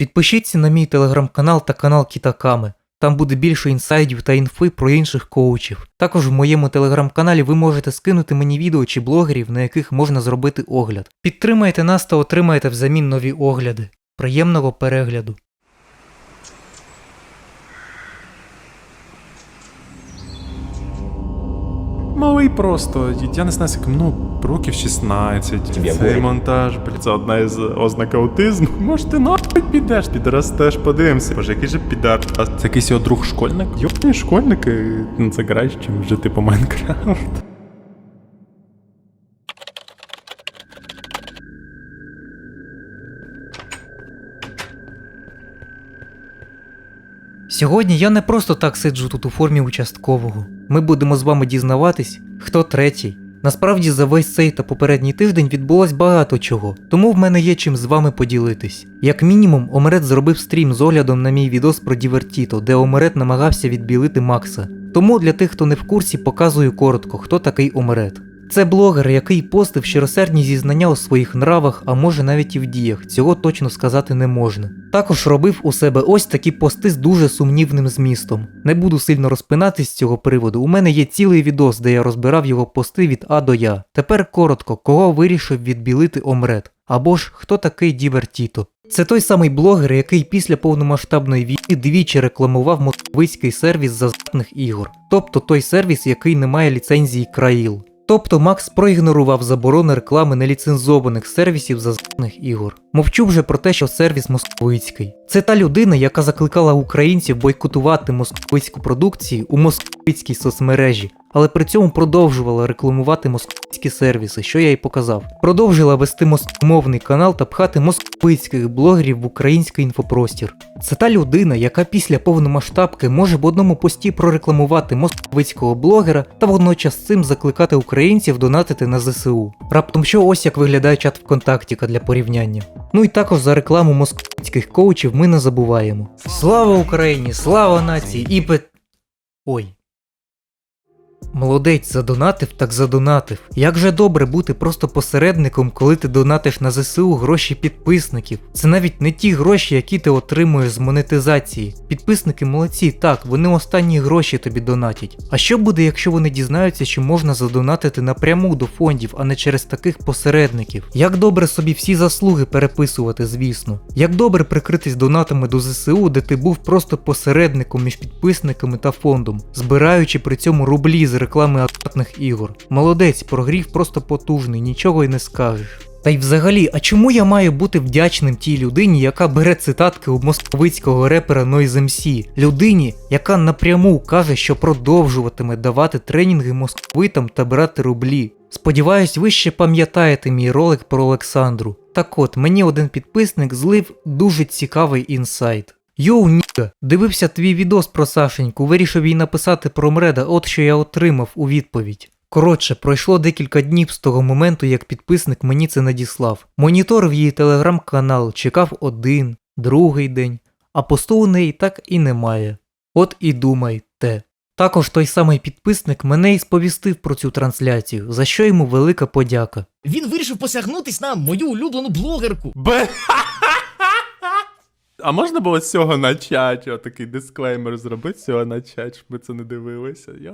Підпишіться на мій телеграм-канал та канал Кітаками. Там буде більше інсайдів та інфи про інших коучів. Також в моєму телеграм-каналі ви можете скинути мені відео чи блогерів, на яких можна зробити огляд. Підтримайте нас та отримайте взамін нові огляди. Приємного перегляду. Малий просто, я не знаю, як, ну, років 16. Тебе Цей монтаж, блядь, це одна із ознак аутизму. Може, ти нахуй підеш, підростеш, подивимося. Боже, який же підар. Це якийсь його друг школьник? Йопні школьники, ну це краще, ніж жити по Майнкрафт. Сьогодні я не просто так сиджу тут у формі участкового. Ми будемо з вами дізнаватись, хто третій. Насправді за весь цей та попередній тиждень відбулось багато чого, тому в мене є чим з вами поділитись. Як мінімум, Омерет зробив стрім з оглядом на мій відос про Дівертіто, де Омерет намагався відбілити Макса. Тому для тих, хто не в курсі, показую коротко, хто такий Омерет. Це блогер, який постив щиросердні зізнання у своїх нравах, а може навіть і в діях, цього точно сказати не можна. Також робив у себе ось такі пости з дуже сумнівним змістом. Не буду сильно розпинатись з цього приводу. У мене є цілий відос, де я розбирав його пости від А до Я. Тепер коротко, кого вирішив відбілити Омрет. Або ж хто такий Дівертіто. Це той самий блогер, який після повномасштабної війни двічі рекламував московицький сервіс зазатних ігор, тобто той сервіс, який не має ліцензії країл. Тобто Макс проігнорував заборони реклами неліцензованих сервісів зазнаних ігор. Мовчу вже про те, що сервіс московицький. Це та людина, яка закликала українців бойкотувати московицьку продукцію у московицькій соцмережі, але при цьому продовжувала рекламувати московицькі сервіси, що я й показав. Продовжила вести москомовний канал та пхати московицьких блогерів в український інфопростір. Це та людина, яка після повномасштабки може в одному пості прорекламувати московицького блогера та водночас цим закликати українців донатити на ЗСУ. Раптом що ось як виглядає чат ВКонтактіка для порівняння. Ну і також за рекламу московицьких коучів ми не забуваємо. Слава Україні! Слава нації! І пе... Ой. Молодець задонатив, так задонатив. Як же добре бути просто посередником, коли ти донатиш на ЗСУ гроші підписників. Це навіть не ті гроші, які ти отримуєш з монетизації. Підписники молодці, так, вони останні гроші тобі донатять. А що буде, якщо вони дізнаються, що можна задонатити напряму до фондів, а не через таких посередників? Як добре собі всі заслуги переписувати, звісно. Як добре прикритись донатами до ЗСУ, де ти був просто посередником між підписниками та фондом, збираючи при цьому рублі з реклами азартних ігор. Молодець, прогрів просто потужний, нічого й не скажеш. Та й взагалі, а чому я маю бути вдячним тій людині, яка бере цитатки у московицького репера Noise MC? Людині, яка напряму каже, що продовжуватиме давати тренінги московитам та брати рублі. Сподіваюсь, ви ще пам'ятаєте мій ролик про Олександру. Так от, мені один підписник злив дуже цікавий інсайт. Йоу, Ніга, дивився твій відос про Сашеньку, вирішив їй написати про Мреда, от що я отримав у відповідь. Коротше, пройшло декілька днів з того моменту, як підписник мені це надіслав. Моніторив її телеграм-канал, чекав один, другий день, а посту у неї так і немає. От і думайте. Також той самий підписник мене і сповістив про цю трансляцію, за що йому велика подяка. Він вирішив посягнутись на мою улюблену блогерку. Б. А можна було з цього начати? Отакий дисклеймер зробити з цього начати, щоб ми це не дивилися. Я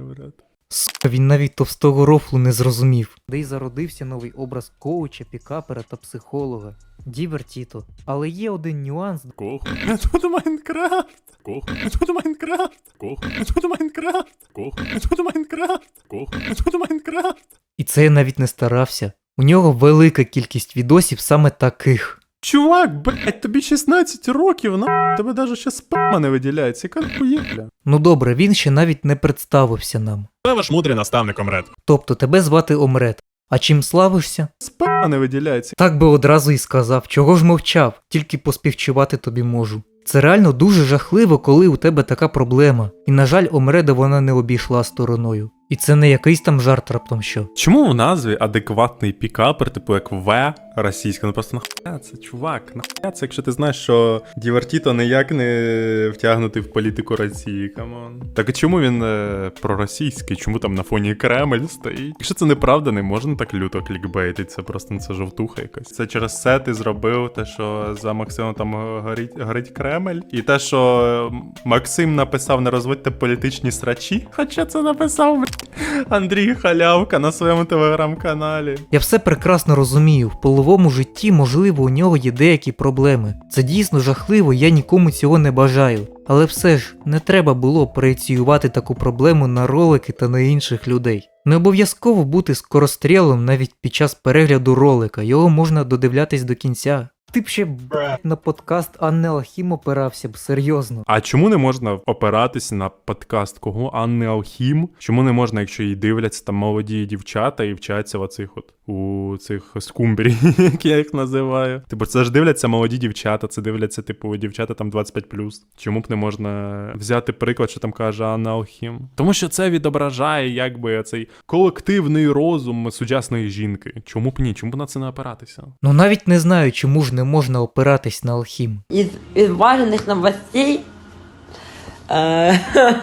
брат. Сука, він навіть товстого рофлу не зрозумів. Де й зародився новий образ коуча, пікапера та психолога. Дівертіто. Але є один нюанс. Коху. Тут Майнкрафт. Коху. Тут Майнкрафт. Коху. Тут Майнкрафт. Коху. Тут Майнкрафт. Коху. Тут Майнкрафт. І це я навіть не старався. У нього велика кількість відосів саме таких. Чувак, блядь, тобі 16 років, на тебе даже ще спама не виділяється. Яка хуєпля? Ну добре, він ще навіть не представився нам. Це ваш мудрий наставник Омред. Тобто тебе звати Омрет. А чим славишся? Спама не виділяється. Так би одразу і сказав, чого ж мовчав, тільки поспівчувати тобі можу. Це реально дуже жахливо, коли у тебе така проблема. І на жаль, Омреда вона не обійшла стороною. І це не якийсь там жарт раптом що. Чому в назві адекватний пікапер, типу як В, російська. Ну просто нахуя це, чувак, нахуя це, якщо ти знаєш, що Дівертіто ніяк не втягнутий в політику Росії, камон. Так чому він е, проросійський? Чому там на фоні Кремль стоїть? Якщо це неправда, не можна так люто клікбейтити, це просто ну, це жовтуха якась. Це через це ти зробив те, що за Максимом там горить, горить Кремль, і те, що Максим написав не розводьте політичні срачі. Хоча це написав Андрій Халявка на своєму телеграм-каналі. Я все прекрасно розумію, в половому житті, можливо, у нього є деякі проблеми. Це дійсно жахливо, я нікому цього не бажаю. Але все ж не треба було проєціювати таку проблему на ролики та на інших людей. Не обов'язково бути скорострілом навіть під час перегляду ролика, його можна додивлятись до кінця. Ти б ще б, на подкаст Анни Алхім опирався б серйозно. А чому не можна опиратись на подкаст кого Анни Алхім? Чому не можна, якщо її дивляться там молоді дівчата і вчаться в оцих от у цих скумбрі, як я їх називаю? Типу, це ж дивляться молоді дівчата, це дивляться, типу, дівчата там 25+. Чому б не можна взяти приклад, що там каже Анна Алхім? Тому що це відображає якби цей колективний розум сучасної жінки. Чому б ні? Чому б на це не опиратися? Ну навіть не знаю, чому ж не можна опиратись на Алхім. Из важных новостей э,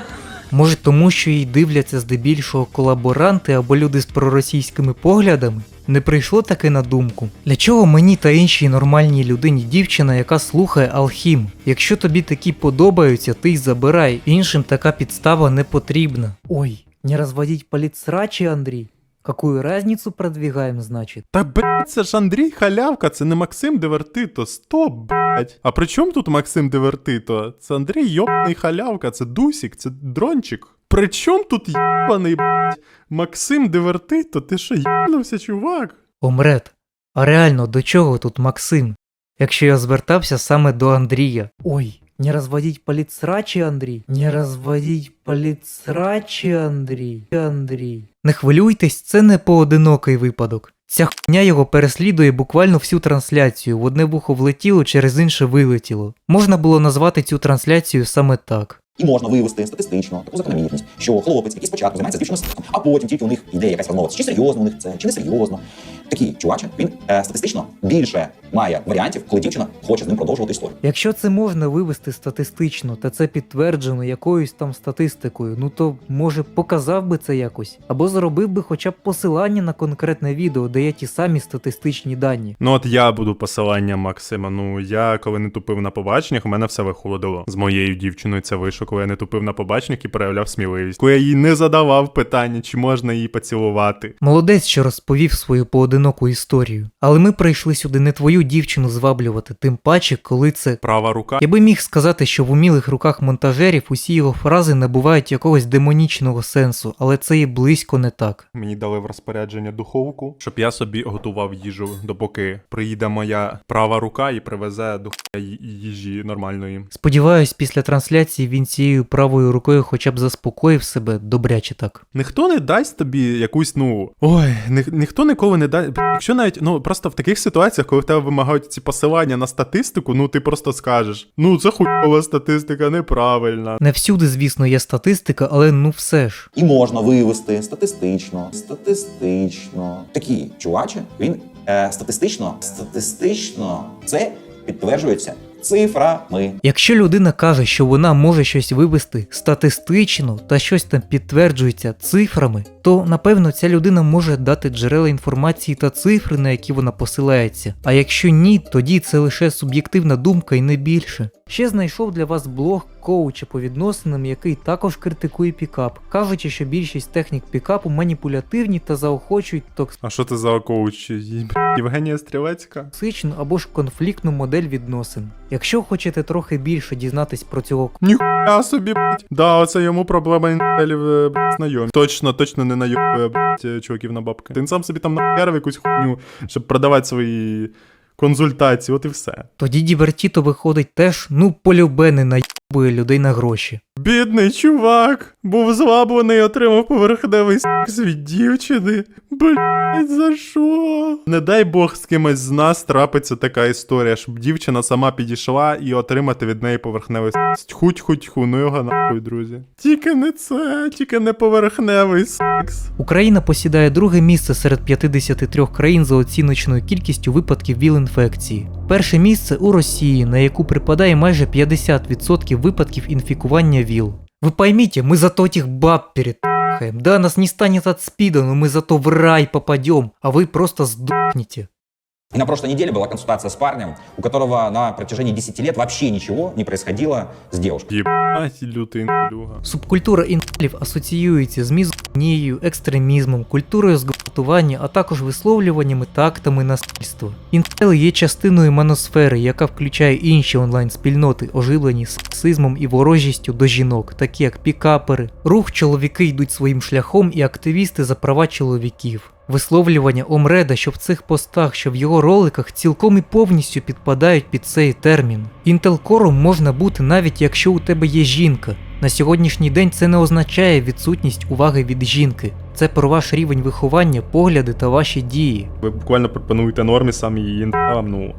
Може тому, що її дивляться здебільшого колаборанти або люди з проросійськими поглядами? Не прийшло таке на думку. Для чого мені та іншій нормальній людині дівчина, яка слухає Алхім? Якщо тобі такі подобаються, ти й забирай, іншим така підстава не потрібна. Ой, не розводіть поліцрачі, Андрій. Какую разницу продвигаем, значит? Та блядь, це ж Андрій Халявка, це не Максим Девертито. Стоп, блядь. А при чому тут Максим Девертито? Це Андрій йобаний халявка, це Дусік, це дрончик. При чому тут йобаний, блядь, Максим Девертито? Ти що, їбнувся, чувак? Омрет, а реально до чого тут Максим? Якщо я звертався саме до Андрія. Ой, не розводіть поліцрачі, Андрій. Не розводіть поліцрачі, Андрій. Андрій. Не хвилюйтесь, це не поодинокий випадок. Ця хуйня його переслідує буквально всю трансляцію, в одне вухо влетіло, через інше вилетіло. Можна було назвати цю трансляцію саме так. І можна вивести статистично таку закономірність, що хлопець, який спочатку займається дівчиною а потім тільки у них йде якась розмова, чи серйозно у них це, чи не серйозно. Такий чуваче, він е, статистично більше має варіантів, коли дівчина хоче з ним продовжувати історію. Якщо це можна вивести статистично, та це підтверджено якоюсь там статистикою, ну то може показав би це якось, або зробив би хоча б посилання на конкретне відео, де є ті самі статистичні дані. Ну от я буду посиланням Максима. Ну я коли не тупив на побаченнях, у мене все виходило. З моєю дівчиною це вийшло, коли я не тупив на побаченнях і проявляв сміливість. Коли я їй не задавав питання, чи можна її поцілувати. Молодець, що розповів свою поодиноку історію. Але ми прийшли сюди не твою дівчину зваблювати, тим паче, коли це. Права рука. Я би міг сказати, що в умілих руках монтажерів усі його фрази набувають якогось демонічного сенсу, але це і близько не так. Мені дали в розпорядження духовку, щоб я собі готував їжу, допоки приїде моя права рука і привезе до їжі нормальної. Сподіваюсь, після трансляції він цією правою рукою хоча б заспокоїв себе добряче так. Ніхто не дасть тобі якусь, ну. Ой, ні, ніхто ніколи не дасть. Якщо навіть, ну просто в таких ситуаціях, коли в тебе вимагають ці посилання на статистику, ну ти просто скажеш: ну це хуйова статистика, неправильна. Не всюди, звісно, є статистика, але ну все ж. І можна вивести статистично, статистично. Такий чуваче, він е, статистично, статистично це підтверджується цифрами. Якщо людина каже, що вона може щось вивести статистично та щось там підтверджується цифрами, то напевно ця людина може дати джерела інформації та цифри, на які вона посилається. А якщо ні, тоді це лише суб'єктивна думка і не більше. Ще знайшов для вас блог коуча по відносинам, який також критикує пікап, кажучи, що більшість технік пікапу маніпулятивні та заохочують токс... А що ти за коуч? Євгенія Стрілецька? токсичну або ж конфліктну модель відносин. Якщо хочете трохи більше дізнатись про цього Ніхуя собі, блядь. Да, оце йому проблема інтелів е, знайомі. Точно, точно не найобує, блядь, е, чуваків на бабки. Він сам собі там нахерив якусь хуйню, щоб продавати свої консультації, от і все. Тоді Дівертіто виходить теж, ну, полюбе не наїбує людей на гроші. Бідний чувак. Був злаблений, отримав поверхневий секс від дівчини. Блять, за що? Не дай Бог з кимось з нас трапиться така історія, щоб дівчина сама підійшла і отримати від неї поверхневий секс. Тьху-тьху-тьху, ну його нахуй, друзі. Тільки не це, тільки не поверхневий секс. Україна посідає друге місце серед 53 країн за оціночною кількістю випадків ВІЛ-інфекції. Перше місце у Росії, на яку припадає майже 50% випадків інфікування ВІЛ. Вы поймите, мы зато этих баб перетахаем. Да, нас не станет от спида, но мы зато в рай попадем, а вы просто сдохнете. И на прошлой неделе была консультация с парнем, у которого на протяжении 10 лет вообще ничего не происходило с девушкой. Єбать, лютий інфлюга. Субкультура інфалів асоціюється з мізогонією, екстремізмом, культурою зґвалтування, а також висловлюваннями та актами насильства. Інфели є частиною маносфери, яка включає інші онлайн-спільноти, оживлені сексизмом і ворожістю до жінок, такі як пікапери, рух чоловіки йдуть своїм шляхом і активісти за права чоловіків. Висловлювання Омреда, що в цих постах, що в його роликах цілком і повністю підпадають під цей термін. Інтелкором можна бути навіть якщо у тебе є жінка. На сьогоднішній день це не означає відсутність уваги від жінки. Це про ваш рівень виховання, погляди та ваші дії. Ви буквально пропонуєте нормі самі її ну,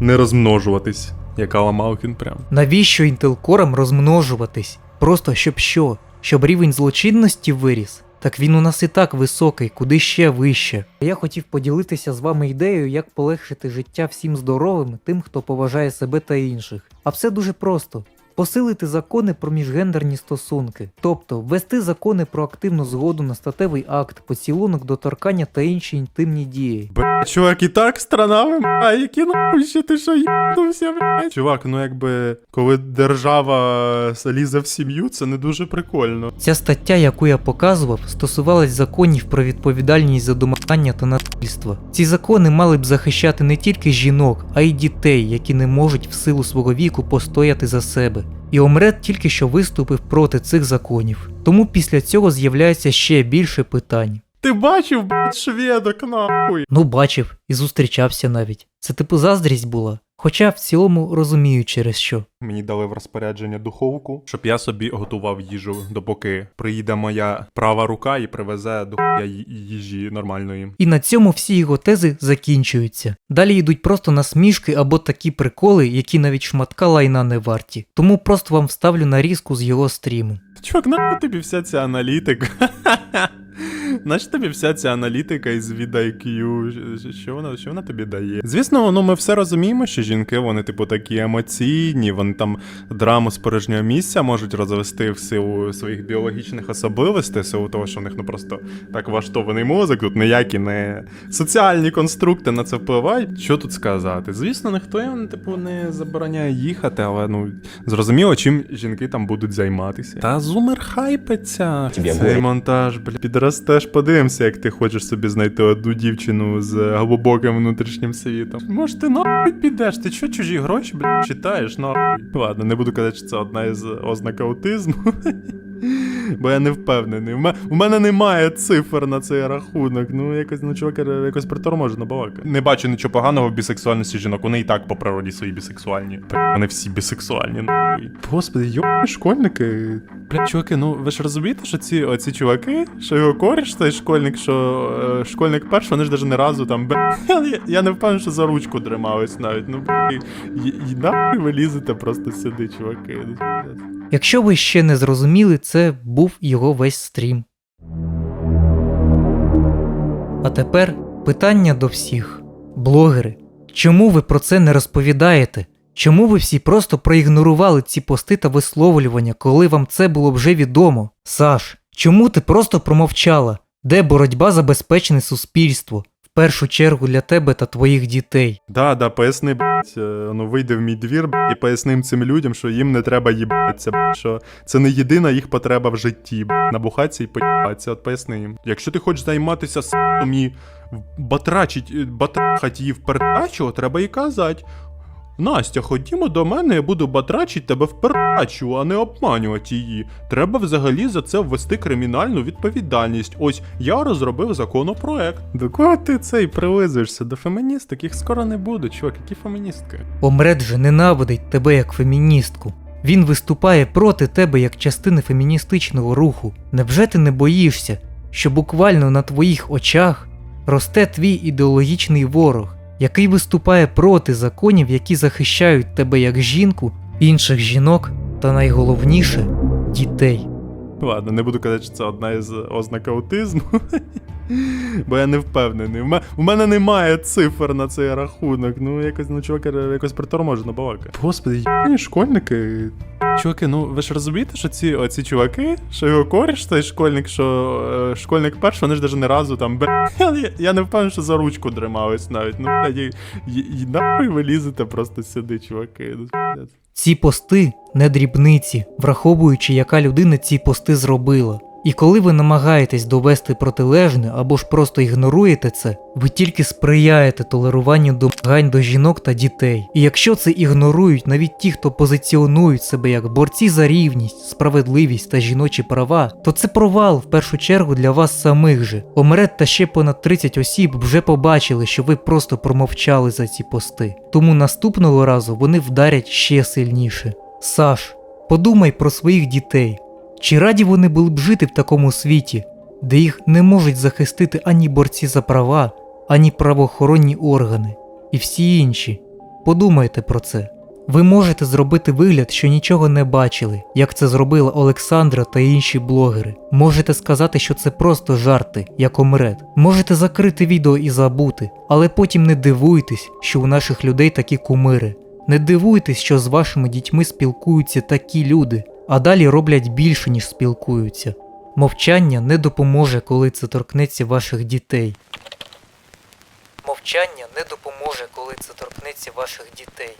не розмножуватись, як Алла Малкін прям. Навіщо інтелкорам розмножуватись? Просто щоб що? Щоб рівень злочинності виріс? Так він у нас і так високий, куди ще вище. Я хотів поділитися з вами ідеєю, як полегшити життя всім здоровим, тим, хто поважає себе та інших. А все дуже просто. Посилити закони про міжгендерні стосунки, тобто ввести закони про активну згоду на статевий акт, поцілунок, доторкання та інші інтимні дії. Бля, чувак, і так страна вимагає, які нахуй ще ти що їбнувся, блядь? Чувак, ну якби коли держава лізе в сім'ю, це не дуже прикольно. Ця стаття, яку я показував, стосувалась законів про відповідальність за домагання та насильство. Ці закони мали б захищати не тільки жінок, а й дітей, які не можуть в силу свого віку постояти за себе. І Омрет тільки що виступив проти цих законів. Тому після цього з'являється ще більше питань. Ти бачив, блядь, шведок, нахуй. Ну, бачив і зустрічався навіть. Це типу заздрість була. Хоча в цілому розумію через що. Мені дали в розпорядження духовку, щоб я собі готував їжу, допоки приїде моя права рука і привезе до хуя ї- їжі нормальної. І на цьому всі його тези закінчуються. Далі йдуть просто насмішки або такі приколи, які навіть шматка лайна не варті. Тому просто вам вставлю нарізку з його стріму. Чувак, нахуй тобі вся ця аналітика. Нащо тобі вся ця аналітика із від? Що- вона, що вона тобі дає? Звісно, ну ми все розуміємо, що жінки вони, типу, такі емоційні, вони там драму з порожнього місця можуть розвести в силу своїх біологічних особливостей, в силу того, що в них ну просто так влаштований мозок, тут ніякі не соціальні конструкти на це впливають. Що тут сказати? Звісно, ніхто їм, типу, не забороняє їхати, але ну зрозуміло, чим жінки там будуть займатися. Та зумер хайпиться. Цей монтаж, бля, підростеш, подивимося, як ти хочеш собі знайти одну дівчину з глибоким внутрішнім світом. Може, ти нахуй підеш? Ти що чужі гроші, бля, читаєш? Нахуй. Ладно, не буду казати, що це одна із ознак аутизму. Бо я не впевнений. У ме- У мене немає цифр на цей рахунок. Ну, якось ну, чувак якось приторможено балака. Не бачу нічого поганого в бісексуальності жінок. Вони і так по природі свої бісексуальні. Бля, Вони всі бісексуальні. нахуй. Господи, йо, школьники. Бля, чуваки, ну ви ж розумієте, що ці оці чуваки, що його коріш, цей школьник, що е, школьник перший, вони ж навіть не разу там. Бля, я, я не впевнений, що за ручку тримались навіть. Ну, бля, і, і, нахуй ви лізете просто сюди, чуваки. Якщо ви ще не зрозуміли, це був його весь стрім. А тепер питання до всіх. Блогери, чому ви про це не розповідаєте? Чому ви всі просто проігнорували ці пости та висловлювання, коли вам це було вже відомо? Саш, чому ти просто промовчала? Де боротьба за безпечне суспільство? Першу чергу для тебе та твоїх дітей. Да, да, поясни, блядь, е, ну вийди в мій двір блядь, і поясним цим людям, що їм не треба їбатися, блядь, що це не єдина їх потреба в житті, блядь, набухатися і поїбатися, от поясни їм. Якщо ти хочеш займатися сексом і батрачить, батрахати батрахать її в передачу, треба їй казати. Настя, ходімо до мене, я буду батрачити тебе в передачу, а не обманювати її. Треба взагалі за це ввести кримінальну відповідальність. Ось я розробив законопроект. До кого ти цей прилизуєшся? До феміністок? Їх скоро не буде, чувак, які феміністки. Омред же ненавидить тебе як феміністку. Він виступає проти тебе як частини феміністичного руху. Невже ти не боїшся, що буквально на твоїх очах росте твій ідеологічний ворог, який виступає проти законів, які захищають тебе як жінку, інших жінок та найголовніше дітей. Ладно, не буду казати, що це одна із ознак аутизму. Бо я не впевнений. У ме- У мене немає цифр на цей рахунок. Ну, якось, ну, чувак, якось приторможена балака. Господи, єбані школьники. Чуваки, ну ви ж розумієте, що ці оці чуваки, що його коріш, цей школьник, що е, школьник перший, вони ж навіть не разу там бе. Я, я не впевнений, що за ручку тримались навіть. Ну, блядь, і, і, і нахуй ви лізете просто сюди, чуваки. Ну. Ці пости не дрібниці, враховуючи, яка людина ці пости зробила. І коли ви намагаєтесь довести протилежне або ж просто ігноруєте це, ви тільки сприяєте толеруванню домагань до жінок та дітей. І якщо це ігнорують навіть ті, хто позиціонують себе як борці за рівність, справедливість та жіночі права, то це провал в першу чергу для вас самих же. Омерет та ще понад 30 осіб вже побачили, що ви просто промовчали за ці пости. Тому наступного разу вони вдарять ще сильніше. Саш, подумай про своїх дітей. Чи раді вони були б жити в такому світі, де їх не можуть захистити ані борці за права, ані правоохоронні органи, і всі інші? Подумайте про це. Ви можете зробити вигляд, що нічого не бачили, як це зробила Олександра та інші блогери. Можете сказати, що це просто жарти, як омрет. Можете закрити відео і забути, але потім не дивуйтесь, що у наших людей такі кумири. Не дивуйтесь, що з вашими дітьми спілкуються такі люди, а далі роблять більше, ніж спілкуються. Мовчання не допоможе, коли це торкнеться ваших дітей. Мовчання не допоможе, коли це торкнеться ваших дітей.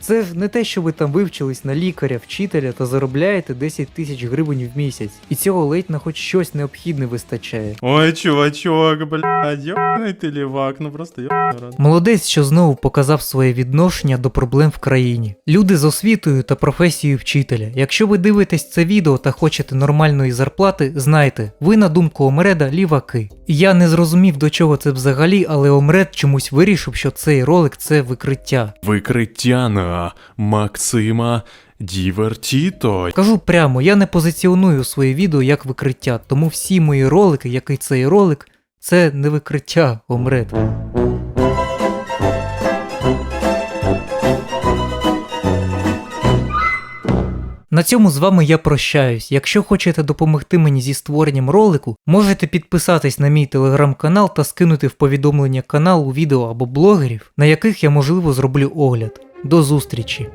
Це ж не те, що ви там вивчились на лікаря, вчителя та заробляєте 10 тисяч гривень в місяць, і цього ледь на хоч щось необхідне вистачає. Ой, чувачок, блядь, йобаний ти лівак, ну просто йобаний рад. Молодець, що знову показав своє відношення до проблем в країні. Люди з освітою та професією вчителя. Якщо ви дивитесь це відео та хочете нормальної зарплати, знайте, ви на думку Омреда ліваки. Я не зрозумів до чого це взагалі, але Омред чомусь вирішив, що цей ролик це викриття. Викриття на Максима Дівертіто. Кажу прямо, я не позиціоную своє відео як викриття, тому всі мої ролики, як і цей ролик, це не викриття Омред. На цьому з вами я прощаюсь. Якщо хочете допомогти мені зі створенням ролику, можете підписатись на мій телеграм-канал та скинути в повідомлення каналу відео або блогерів, на яких я можливо зроблю огляд. До зустрічі!